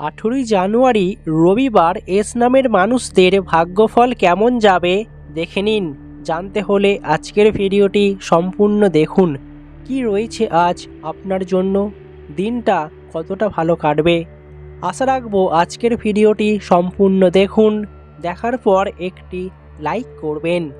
আঠেরোই জানুয়ারি রবিবার এস নামের মানুষদের ভাগ্যফল কেমন যাবে দেখে নিন। জানতে হলে আজকের ভিডিওটি সম্পূর্ণ দেখুন। কি রয়েছে আজ আপনার জন্য? দিনটা কতটা ভালো কাটবে? আশা রাখব আজকের ভিডিওটি সম্পূর্ণ দেখুন। দেখার পর একটি লাইক করবেন।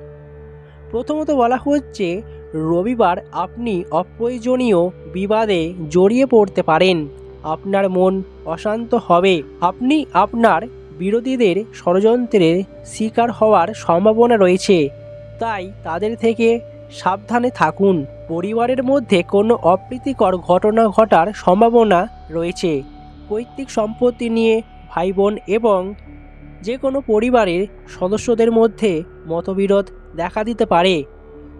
প্রথমত বলা হচ্ছে, রবিবার আপনি অপ্রয়োজনীয় বিবাদে জড়িয়ে পড়তে পারেন। আপনার মন অশান্ত হবে। আপনি আপনার বিরোধীদের ষড়যন্ত্রের শিকার হওয়ার সম্ভাবনা রয়েছে। তাই তাদের থেকে সাবধানে থাকুন। পরিবারের মধ্যে কোনো অপ্রীতিকর ঘটনা ঘটার সম্ভাবনা রয়েছে। পৈতৃক সম্পত্তি নিয়ে ভাই বোন এবং যে কোনো পরিবারের সদস্যদের মধ্যে মতবিরোধ দেখা দিতে পারে।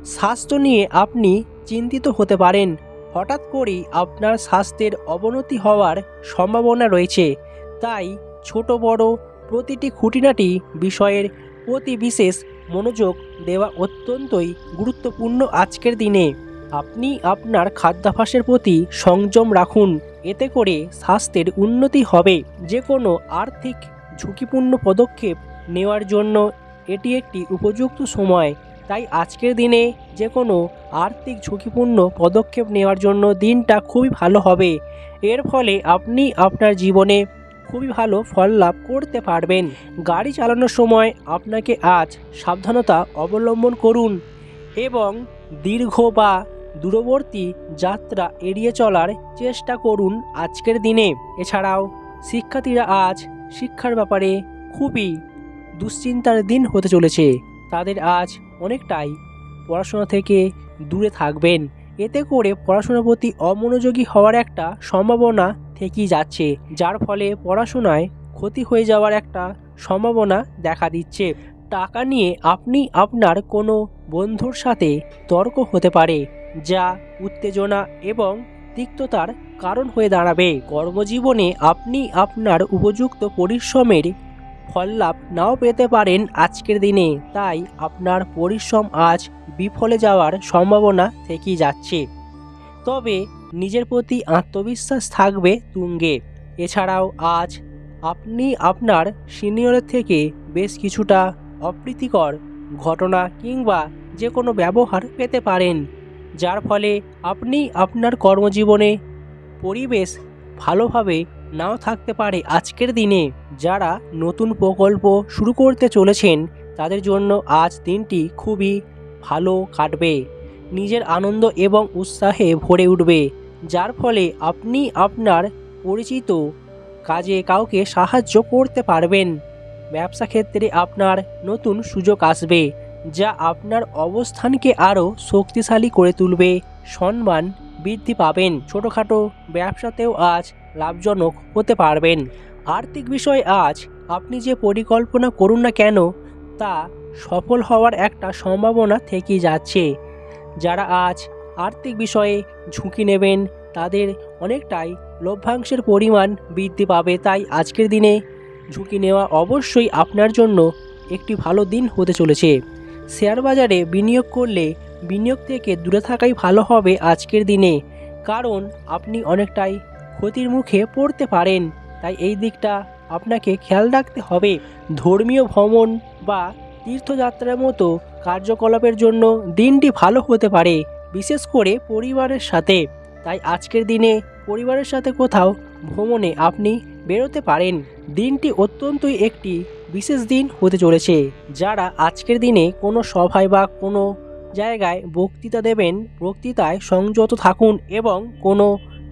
স্বাস্থ্য নিয়ে আপনি চিন্তিত হতে পারেন। হঠাৎ করেই আপনার স্বাস্থ্যের অবনতি হওয়ার সম্ভাবনা রয়েছে। তাই ছোট বড় প্রতিটি খুঁটিনাটি বিষয়ের প্রতি বিশেষ মনোযোগ দেওয়া অত্যন্তই গুরুত্বপূর্ণ আজকের দিনে। আপনি আপনার খাদ্যাভ্যাসের প্রতি সংযম রাখুন। এতে করে স্বাস্থ্যের উন্নতি হবে। যে কোনো আর্থিক ঝুঁকিপূর্ণ পদক্ষেপ নেওয়ার জন্য এটি একটি উপযুক্ত সময়। তাই আজকের দিনে যে কোনো আর্থিক ঝুঁকিপূর্ণ পদক্ষেপ নেওয়ার জন্য দিনটা খুবই ভালো হবে। এর ফলে আপনি আপনার জীবনে খুবই ভালো ফল লাভ করতে পারবেন। গাড়ি চালানোর সময় আপনাকে আজ সাবধানতা অবলম্বন করুন এবং দীর্ঘ বা দূরবর্তী যাত্রা এড়িয়ে চলার চেষ্টা করুন আজকের দিনে। এছাড়াও শিক্ষার্থীরা আজ শিক্ষার ব্যাপারে খুবই দুশ্চিন্তার দিন হতে চলেছে। তাদের আজ অনেকটাই পড়াশোনা থেকে দূরে থাকবেন। এতে করে পড়াশোনার প্রতি অমনোযোগী হওয়ার একটা সম্ভাবনা থেকেই যাচ্ছে, যার ফলে পড়াশোনায় ক্ষতি হয়ে যাওয়ার একটা সম্ভাবনা দেখা দিচ্ছে। টাকা নিয়ে আপনি আপনার কোনো বন্ধুর সাথে তর্ক হতে পারে, যা উত্তেজনা এবং তিক্ততার কারণ হয়ে দাঁড়াবে। কর্মজীবনে আপনি আপনার উপযুক্ত পরিশ্রমের ফল লাভ নাও পেতে পারেন আজকের দিনে। তাই আপনার পরিশ্রম আজ বিফলে যাওয়ার সম্ভাবনা থেকেই যাচ্ছে। তবে নিজের প্রতি আত্মবিশ্বাস থাকবে তুঙ্গে। এছাড়াও আজ আপনি আপনার সিনিয়রের থেকে বেশ কিছুটা অপ্রীতিকর ঘটনা কিংবা যে কোনো ব্যবহার পেতে পারেন, যার ফলে আপনি আপনার কর্মজীবনে পরিবেশ ভালোভাবে নাও থাকতে পারে আজকের দিনে যারা নতুন প্রকল্প শুরু করতে চলেছেন, তাদের জন্য আজ দিনটি খুবই ভালো কাটবে। নিজের আনন্দ এবং উৎসাহে ভরে উঠবে, যার ফলে আপনি আপনার পরিচিত কাজে কাউকে সাহায্য করতে পারবেন। ব্যবসা ক্ষেত্রে আপনার নতুন সুযোগ আসবে, যা আপনার অবস্থানকে আরও শক্তিশালী করে তুলবে। সম্মান বৃদ্ধি পাবেন। ছোটোখাটো ব্যবসাতেও আজ লাভজনক হতে পারবেন। আর্থিক বিষয়ে আজ আপনি যে পরিকল্পনা করুন না কেন, তা সফল হওয়ার একটা সম্ভাবনা থেকেই যাচ্ছে। যারা আজ আর্থিক বিষয়ে ঝুঁকি নেবেন, তাদের অনেকটাই লভ্যাংশের পরিমাণ বৃদ্ধি পাবে। তাই আজকের দিনে ঝুঁকি নেওয়া অবশ্যই আপনার জন্য একটি ভালো দিন হতে চলেছে। শেয়ার বাজারে বিনিয়োগ করলে বিনিয়োগ থেকে দূরে থাকাই ভালো হবে আজকের দিনে। কারণ আপনি অনেকটাই ক্ষতির মুখে পড়তে পারেন। তাই এই দিকটা আপনাকে খেয়াল রাখতে হবে। ধর্মীয় ভ্রমণ বা তীর্থযাত্রার মতো কার্যকলাপের জন্য দিনটি ভালো হতে পারে, বিশেষ করে পরিবারের সাথে। তাই আজকের দিনে পরিবারের সাথে কোথাও ভ্রমণে আপনি বেরোতে পারেন। দিনটি অত্যন্তই একটি বিশেষ দিন হতে চলেছে, যারা আজকের দিনে কোনো সভায় বা কোনো জায়গায় বক্তৃতা দেবেন, বক্তৃতায় সংযত থাকুন এবং কোনো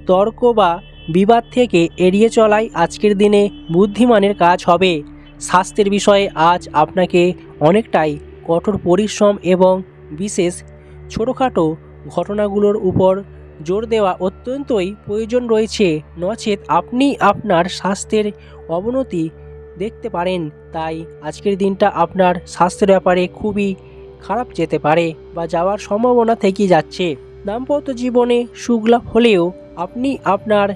তর্ক বা বিবাদ থেকে এড়িয়ে চলাই আজকের দিনে বুদ্ধিমানের কাজ হবে। স্বাস্থ্যের বিষয়ে আজ আপনাকে অনেকটাই কঠোর পরিশ্রম এবং বিশেষ ছোটোখাটো ঘটনাগুলোর উপর জোর দেওয়া অত্যন্তই প্রয়োজন রয়েছে। নচেত আপনি আপনার স্বাস্থ্যের অবনতি দেখতে পারেন, তাই আজকের দিনটা আপনার স্বাস্থ্যের ব্যাপারে খুবই খারাপ যেতে পারে বা যাওয়ার সম্ভাবনা থেকেই যাচ্ছে। দাম্পত্য জীবনে সুখলাভ হলেও আপনি আপনার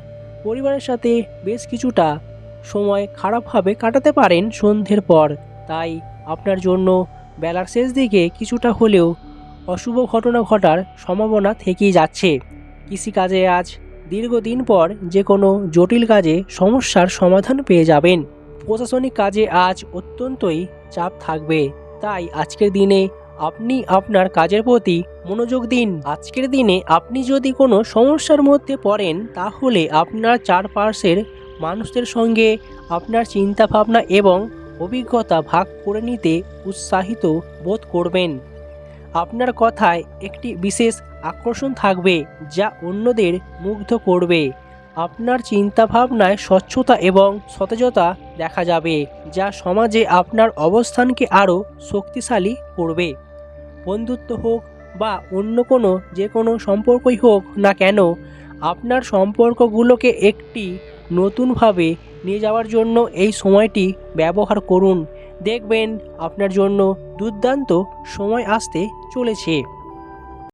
পরিবারের সাথে বেশ কিছুটা সময় খারাপভাবে কাটাতে পারেন সন্ধ্যের পর। তাই আপনার জন্য বেলার শেষ দিকে কিছুটা হলেও অশুভ ঘটনা ঘটার সম্ভাবনা থেকেই যাচ্ছে। কৃষিকাজে আজ দীর্ঘদিন পর যে কোনো জটিল কাজে সমস্যার সমাধান পেয়ে যাবেন। প্রশাসনিক কাজে আজ অত্যন্তই চাপ থাকবে। তাই আজকের দিনে আপনি আপনার কাজের প্রতি মনোযোগ দিন। আজকের দিনে আপনি যদি কোনো সমস্যার মধ্যে পড়েন, তাহলে আপনার চারপাশের মানুষদের সঙ্গে আপনার চিন্তাভাবনা এবং অভিজ্ঞতা ভাগ করে নিতে উৎসাহিত বোধ করবেন। আপনার কথায় একটি বিশেষ আকর্ষণ থাকবে, যা অন্যদের মুগ্ধ করবে। আপনার চিন্তাভাবনায় স্বচ্ছতা এবং সতেজতা দেখা যাবে, যা সমাজে আপনার অবস্থানকে আরও শক্তিশালী করবে। বন্ধুত্ব হোক বা অন্য কোনো যে কোনো সম্পর্কই হোক না কেন, আপনার সম্পর্কগুলোকে একটি নতুনভাবে নিয়ে যাওয়ার জন্য এই সময়টি ব্যবহার করুন। দেখবেন আপনার জন্য দুর্দান্ত সময় আসতে চলেছে।